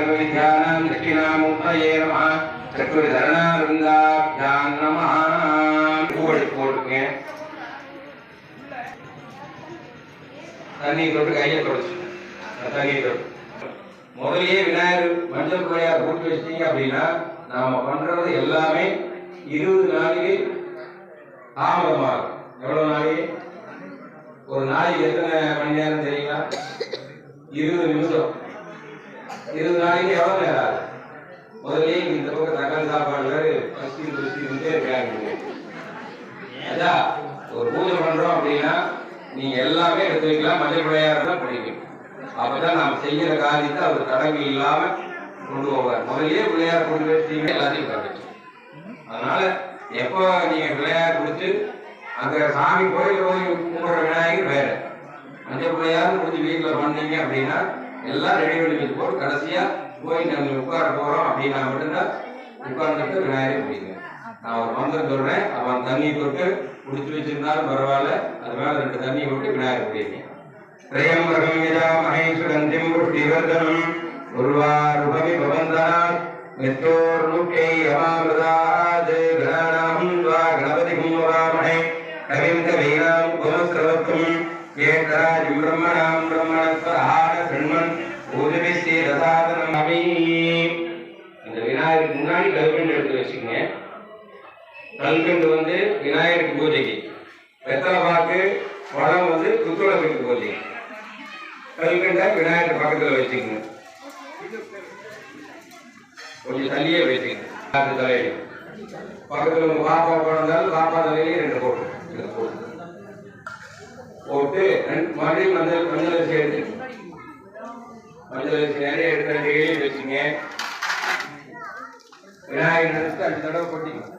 सर्वविद्यानां दक्षिणामूर्तये नमः चतुर्धरणावृन्दाभ्यां नमः பூவெடுத்து போட்டுக்கங்க தண்ணி தொட்டு கையை தொடச்சு தண்ணி தொட்டு முதல்லயே விநாயகர் மஞ்சள் குறையார் போட்டு வச்சிட்டீங்க அப்படின்னா நாம பண்றது எல்லாமே இருபது நாளைக்கு தாமதமாகும் எவ்வளவு நாளைக்கு ஒரு நாளைக்கு எத்தனை மணி நேரம் தெரியுங்களா இருபது நிமிஷம் இருபது நாளைக்கு எவ்வளவு நேரம் ஆகும் முதல்லயே இந்த பக்கம் தக்காளி சாப்பாடு பசி பசி இருந்தே இருக்காங்க அதான் ஒரு பூஜை பண்றோம் அப்படின்னா நீங்க எல்லாமே எடுத்து வைக்கலாம் மஞ்சள் பிள்ளையார் தான் பிடிக்கும். அப்பதான் நாம் செய்யற காரியத்தை அவர் தடங்கு இல்லாம கொண்டு போவார். முதல்லயே பிள்ளையார் கொண்டு வச்சீங்க எல்லாத்தையும் கரெக்ட் அதனால எப்போ நீங்க பிள்ளையார் கொடுத்து அங்க சாமி கோயில் போய் கும்பிடுற விநாயகர் வேற. மஞ்சள் பிள்ளையார் முடிஞ்சு வீட்டுல பண்ணீங்க அப்படின்னா எல்லாம் ரெடி பண்ணி வச்சு போட்டு கடைசியா போய் நாங்க உட்கார போறோம் அப்படின்னா மட்டும்தான் உட்கார்ந்துட்டு விநாயகர் பிடிங்க நான் ஒரு மந்திரம் சொல்றேன். அவன் தண்ணி போட்டு குடிச்சு வச்சிருந்தாலும் பரவாயில்ல. அது மேல ரெண்டு தண்ணி போட்டு விநாயகர் பிடிங்க திரையம்பரம் யஜா மகேஸ்வரந்திம் புஷ்டிவர்தனம் உருவாருபமி பவந்தனாத் மித்தோர்முக்கை யமாமிருதாத் கணானாம் துவா கணபதி வராமஹே கவிம் கவீனாம் குமஸ்ரவத்தும் ஏதராஜ் பிரம்மணாம் பிரம்மணஸ்வரஹார சிண்மன் பூஜபிஸ்ரீ ரசாதனம் அமீ இந்த விநாயகருக்கு முன்னாடி கல்கண்டு எடுத்து வச்சுக்கங்க கல்கண்டு வந்து விநாயகருக்கு பூஜைக்கு வெத்தலை பாக்கு பழம் வந்து குத்துளத்துக்கு பூஜைக்கு கல்கண்டை விநாயகர் பக்கத்துல வச்சுக்கங்க கொஞ்சம் தள்ளியே வச்சுக்கங்க அது தலையில பக்கத்துல உங்க பாப்பா பிறந்தாலும் பாப்பா தலையிலேயே ரெண்டு போட்டு போட்டு ரெண்டு மறுபடியும் மஞ்சள் மஞ்சள் அரிசி எடுத்து. மஞ்சள் அரிசி நிறைய எடுத்து ரெண்டு கையிலையும் வச்சுங்க. விநாயகர் நினைச்சு அஞ்சு தடவை கொட்டிக்கணும்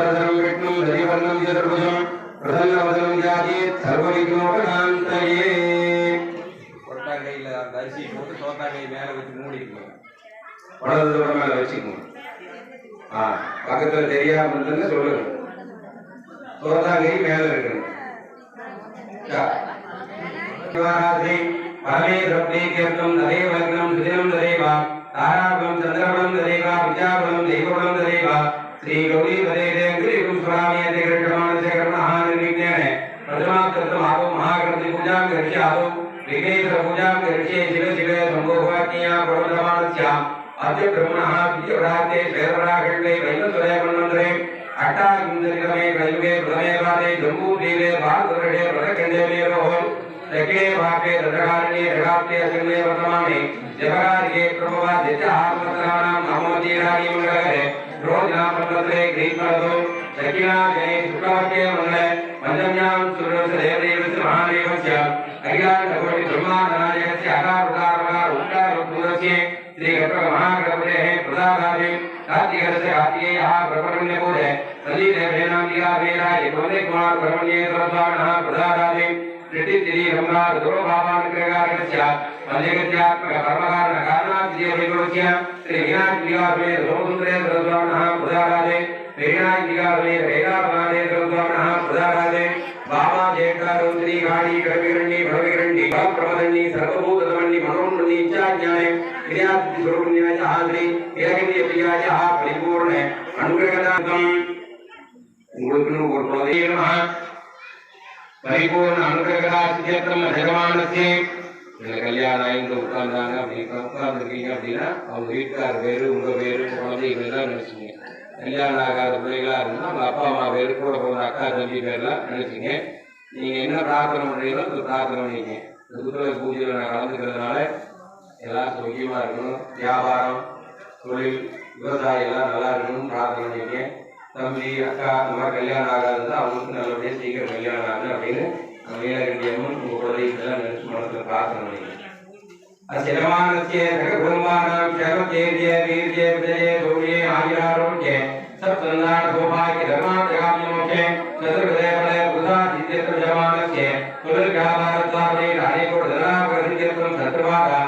ரதனம் விஷ்ணும் ஹரிவர்ணம் சதுர்புஜம் பிரசன்னவதனம் ஜாதீத் சர்வவிக்னோபகாந்தயே கொட்டாங்கையில் அந்த அரிசி போட்டு சோத்தாங்கை மேலே வச்சு மூடிக்கணும் வலதுதோட மேலே வச்சுக்கணும் ஆ பக்கத்தில் தெரியாம இருந்ததுன்னு சொல்லுங்க சோத்தாங்கை மேலே இருக்கணும் யா. சிவராத்திரி பரமே திரப்தே தீர்த்தம் ததேவ லக்னம் சுதினம் ததேவ தாராபலம் சந்திரபலம் ததேவ வித்யாபலம் தெய்வபலம் ததேவ ஸ்ரீ கௌரி பதேதே கிரிகும் சுராமியதே கிருஷ்ணமானசே கர்ணஹா நிர்விஜ்ஞானே பிரஜமாக்கிருத்தம் ஆதோ மகாகணபதி பூஜாம் கரிஷ்யாதோ விக்னேஸ்வர பூஜாம் கரிஷ்யே சிவ சிவ சம்போபாக்கியா பிரபந்தமானஸ்யாம் அத்ய பிரம்மணः வித்யவராத்தே சேரவராகண்டே रे जम्बूली रे भागरणे प्रदकण्डे मे रोहन् तके भापे रथकारणे रगाप्ते अग्ने वर्तमाने जगरार्ये क्रमवादित्याहात्मतराणां नामोदीराणि मङ्गलकरे। रोजनापत्रे ग्रीन्मलतो दक्षिणा गणे शुक्लवर्गे मङ्गले। मञ्जम्यां सूर्यदेवदेवस्य महादेवस्य। अज्ञानकोटिब्रह्माननायस्य अकारकारोकार उक्तारोक्तुरस्य श्रीगतमहागणपतेः गुणागारे राज्यगरस्य घातिये यः ब्रह्मण्य पूजे सलीदेवेनान्तिया वेदाय, भवने कुमार ब्रह्मण्ये सर्वस्वामिनः प्रदादादे त्रिटितिरि ब्रह्मार दुरोभावान् क्रियकारकस्य पञ्चगत्यात्मक कर्मकारण कारणाद्य वैगुणस्य त्रिविनाज्ञिया वे दुरोसुन्दरे सर्वस्वामिनः प्रदादादे त्रिविनाज्ञिया वे वेदाभावे सर्वस्वामिनः प्रदादादे बाबा जेकारो श्री गाडी कडविरण्णी भडविरण्णी प्रमदण्णी सर्वभूतदमण्णी मनोन्मण्णी इच्छाज्ञाने क्रियाति स्वरूपण्याय आद्रि इलगण्य प्रियाय परिपूर्ण अनुग्रहदातम् உங்களுக்கு ஒரு குலதெய்வமாக பரிபூர்ண அனுகிரகராசியத்திரம் ஜெகமானசே இதுல கல்யாணம் ஆயிருந்து உட்கார்ந்தாங்க அப்படி உட்கார்ந்துருக்கீங்க அப்படின்னா அவங்க வீட்டுக்கார் பேரு உங்க பேரு உங்க குழந்தைகள் தான் நினைச்சீங்க கல்யாணம் ஆகாத பிள்ளைகளாக இருந்தால் உங்கள் அப்பா அம்மா பேர் கூட போகிற அக்கா தம்பி பேர்லாம் நினைச்சிங்க. நீங்கள் என்ன பிரார்த்தனை பண்ணுறீங்களோ அந்த பிரார்த்தனை பண்ணிங்க இந்த புத்தக பூஜையில் நான் கலந்துக்கிறதுனால எல்லாம் சௌக்கியமாக இருக்கணும். வியாபாரம் தொழில் விவசாயம் எல்லாம் நல்லா இருக்கணும்னு பிரார்த்தனை பண்ணிங்க தம்பி அக்கா இந்த மாதிரி கல்யாணம் ஆகாது அவங்களுக்கு நல்லபடியாக சீக்கிரம் கல்யாணம் ஆகுது அப்படின்னு வீரகண்டியமும் உங்கள் குழந்தைகளெல்லாம் நினைச்சு மனத்தில் பிரார்த்தனை பண்ணீங்க அசிரமானஸ்ய சககுடும்பானாம் க்ஷமதேர்ய வீர்ய விஜய சௌரிய ஆயுராரோக்கிய சப்தந்தான சௌபாகிய தர்மாத்யகாமி மோக்ஷே சதுர்விதய பலய புதா சித்தியத்திர ஜமானஸ்ய துலர்காபாரத்வாவனை ராணேகோட தனாபகசித்தியத்திரம் சத்ருவாதா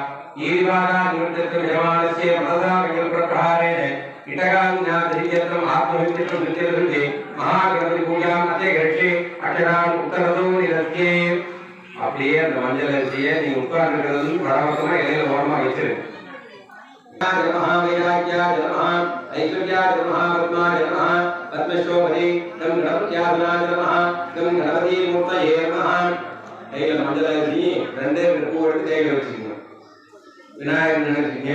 ஈரிவாதா நிவர்த்தித்திரம் ஜமானஸ்ய மனதா விகல்ப பிரகாரேன இட்டகாஞ்ஞாதிரியத்திரம் ஆத்மவித்திரம் சித்தியத்திரம் மகாகணபதி பூஜாம் அதே கட்டி அச்சரான் உத்தரதோ இதற்கே அப்படியே அந்த மஞ்சள் அரிசியை நீங்க உட்கார்ந்துருக்கிறது வந்து படமொத்தமா இலையில ஓரமா வச்சிருக்கு நமஹ வைராக்கியாய நமஹ ஐஸ்வர்யாய நமஹ பத்மாய நமஹ பத்மசோபதி கம் கணபத்யாதனாய நமஹ கம் கணபதி மூர்த்தயே நமஹ கையில மஞ்சள் அரிசி ரெண்டே ரெண்டு பூ எடுத்து கையில வச்சுக்கோங்க விநாயகர் நினைச்சிங்க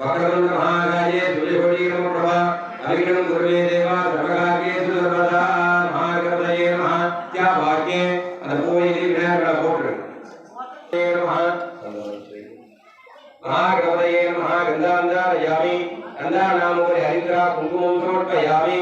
வக்ரதுண்ட மகாகாயே சூரியகோடி நம பிரபா அவிக்ரம் குருவே தேவா महागणपतये नमः गन्धाञ्जानयामि गन्धानाम् उपरि हरिद्रा कुङ्कुमं समर्पयामि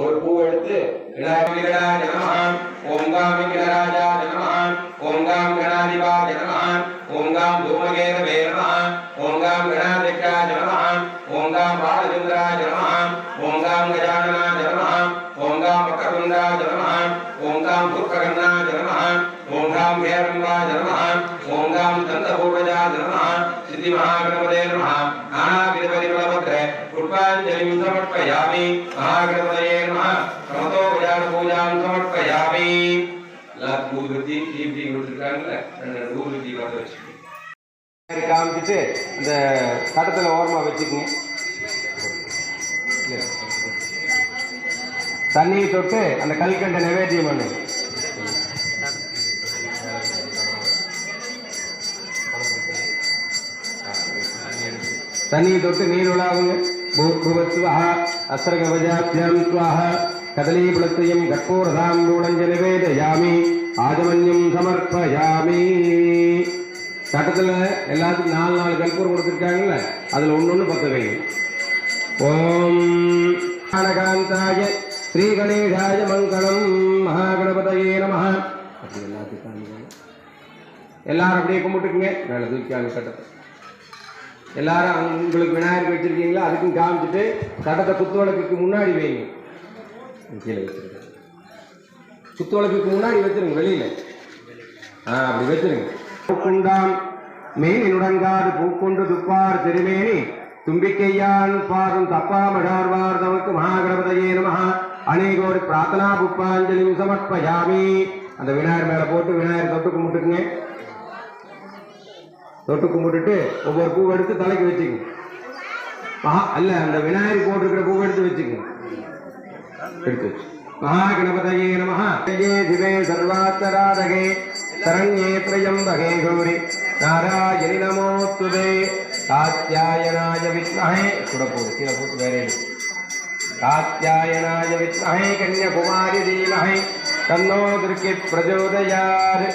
ஒரு பூ எடுத்து விநாயகராஜ நமஹான் ஓங்காம் விநாயகராஜா நமஹான் ஓங்காம் கணாதிபாஜ நமஹான் ஓங்காம் தூமகேதவே நமஹான் ஓங்காம் கணாதிக்காஜ நமஹான் ஓங்காம் பாலச்சந்திராஜ நமஹான் ஓங்காம் கஜானனா மகாகணபதயே ரெண்டு வச்சுக்கோங்க காமிச்சிட்டு இந்த தட்டத்தில் ஓரமாக வச்சுக்கோங்க தண்ணியை தொட்டு அந்த கல்கண்டை நிவேத்தியம் பண்ணு தண்ணியை தொட்டு நீர் உலாவுங்க அஸ்திரகவஜாபியாம் ஸ்வாஹ கதலீபலத்தையும் கற்பூரதாம்பூடஞ்ச நிவேதயாமி ஆஜமன்யம் சமர்ப்பயாமி. சட்டத்தில் எல்லாத்துக்கும் நாலு நாலு கற்பூரம் கொடுத்துருக்காங்கல்ல அதில் ஒன்று ஒன்று பத்து வைங்க ஓம் ஞானகாந்தாய ஸ்ரீ கணேஷாய மங்களம் மகாகணபதயே நம எல்லாத்துக்கும் எல்லாரும் அப்படியே கும்பிட்டுக்குங்க. நல்ல தூக்கியாங்க சட்டத்தை எல்லாரும் உங்களுக்கு விநாயகர் வச்சிருக்கீங்களா? அதுக்கும் காமிச்சிட்டு கட்டத்தை குத்துவழக்குக்கு முன்னாடி வைங்க. கீழே வச்சுருக்கேன். குத்துவழக்குக்கு முன்னாடி வச்சிருங்க வெளியில. ஆ அப்படி வச்சிருங்க. பூக்குண்டாம் மேனினுடங்காது பூக்கொண்டு துப்பார் திருமேனி. தும்பிக்கையான் பாரும் தப்பாமடார்வார் தமக்கு மகாகணபதையே நம அநேகோரி பிரார்த்தனா புஷ்பாஞ்சலியும் சமர்ப்பயாமி. அந்த விநாயகர் மேலே போட்டு விநாயகர் தொட்டு கும்பிட்டுக்குங்க. தொட்டு கும்பிட்டுட்டு ஒவ்வொரு பூவை எடுத்து தலைக்கு வச்சுக்கோங்க அல்ல அந்த விநாயகர் போட்டிருக்கிற பூவை எடுத்து வச்சுக்கோங்க எடுத்து வச்சு. மகா கணபதையே நமஹ. ஜெயே சிவே சர்வாத்தராதகே. சரண்யே திரையம்பகே கௌரி. நாராயணி நமோத்துதே காத்தியாயனாய வித்மஹே. சுடப்போது கீழே போட்டு வேற எடு காத்தியாயனாய வித்மஹே. கன்யகுமாரி தீமஹே. தன்னோ துர்க்கி பிரச்சோதயாத்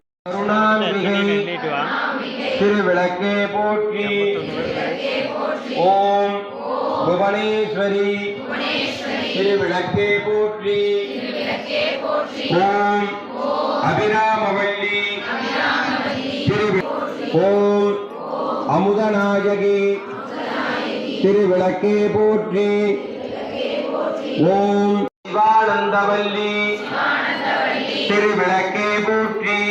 திருவிளக்கே போற்றி ஓம் புவனேஸ்வரி திருவிளக்கே போற்றி ஓம் அபிராமவல்லி திருவி ஓம் அமுதநாயகி திருவிளக்கே போற்றி ஓம் சிவானந்தவல்லி திருவிளக்கே போற்றி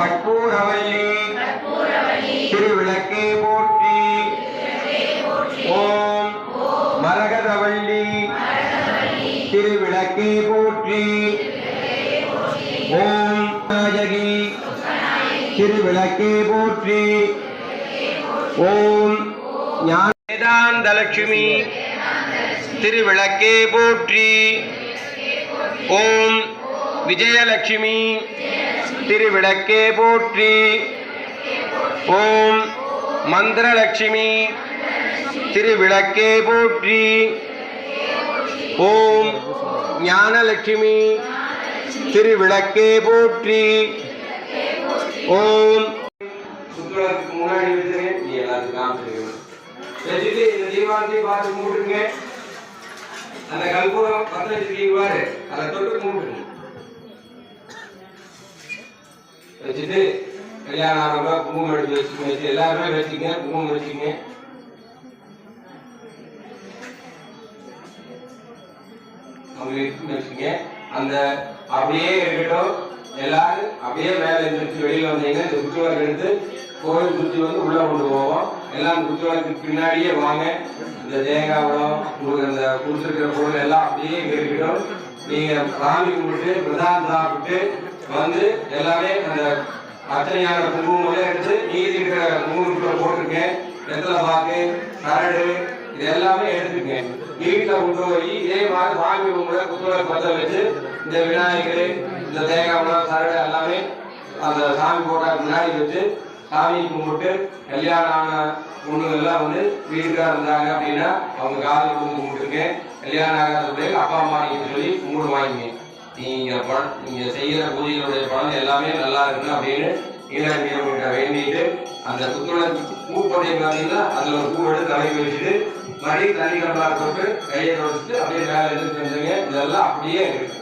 கற்பூரவல்லி. திருவிளக்கே போற்றி. ஓம் மரகதவள்ளி திருவிளக்கே போற்றி. ஓம் நாயகி திருவிளக்கே போற்றி. ஓம் ஞான வேதாந்தலட்சுமி திருவிளக்கே போற்றி. ஓம் விஜயலட்சுமி. திருவிளக்கே போற்றி. ஓம் மந்திரலட்சுமி. திருவிளக்கே போற்றி. ஓம் ஞானலட்சுமி. திருவிளக்கே போற்றி. ஓம். சுற்றுலாத்துக்கு முன்னாடி வச்சுருங்க நீ எல்லாத்துக்கும் காமிச்சிருக்கணும் வச்சுட்டு இந்த தீபாவளி பார்த்து அந்த கற்பூரம் பத்த வச்சிருக்கீங்க பாரு அதை தொட்டு கும்பிட்டுங்க வச்சுட்டு கல்யாணம் ஆனவங்க குங்குமம் எடுத்து வச்சுக்கோங்க வச்சு எல்லாருமே வச்சுக்கங்க குங்குமம் வச்சுக்கங்க அவங்களுக்கு வச்சுக்கங்க அந்த அப்படியே இருக்கட்டும். எல்லாரும் அப்படியே வேலை இருந்துச்சு வெளியில் வந்தீங்கன்னா இந்த குத்துவிளக்கு எடுத்து கோவில் சுற்றி வந்து உள்ளே கொண்டு போவோம். எல்லாம் குத்துவிளக்கு பின்னாடியே வாங்க. இந்த தேங்காய் பழம் உங்களுக்கு அந்த குடிச்சிருக்கிற பொருள் எல்லாம் அப்படியே கேட்டுக்கிட்டோம் நீங்கள் நீங்க சாமி கும்பிட்டு பிரசாதம் சாப்பிட்டு வந்து எல்லாமே அந்த அத்தனையான குங்குமம் எடுத்து நீதி இருக்கிற குங்குமத்துல போட்டிருக்கேன். வெத்தலை பாக்கு கரடு இது எல்லாமே எடுத்துக்கங்க வீட்டில் கொண்டு போய் இதே மாதிரி சாமி கும்பிட குத்துவிளக்கு பற்ற வச்சு இந்த விநாயகர் இந்த தேங்காய் பழம் கரடு எல்லாமே அந்த சாமி போட்டா முன்னாடி வச்சு சாமி கும்பிட்டு கல்யாணம் ஆன பொண்ணுங்கள்லாம் வந்து வீட்டுக்காக இருந்தாங்க அப்படின்னா அவங்க காதல் விழுந்து கும்பிட்டுருக்கேன் கல்யாணம் ஆகாத பிள்ளைகள் அப்பா அம்மா நீங்கள் சொல்லி கும்பிடு வாங்கிங்க. நீங்கள் பணம் நீங்கள் செய்கிற பூஜைகளுடைய பணம் எல்லாமே நல்லா இருக்கணும் அப்படின்னு நீலகிட்ட வேண்டிட்டு அந்த குத்துவிளக்கு பூ பார்த்தீங்கன்னா அதில் ஒரு பூ எடுத்து தலைக்கு வச்சுட்டு மறுபடியும் தண்ணி கடலாக போட்டு கையை தொடச்சிட்டு அப்படியே வேலை எடுத்துட்டு வந்துருங்க இதெல்லாம் அப்படியே இருக்கு.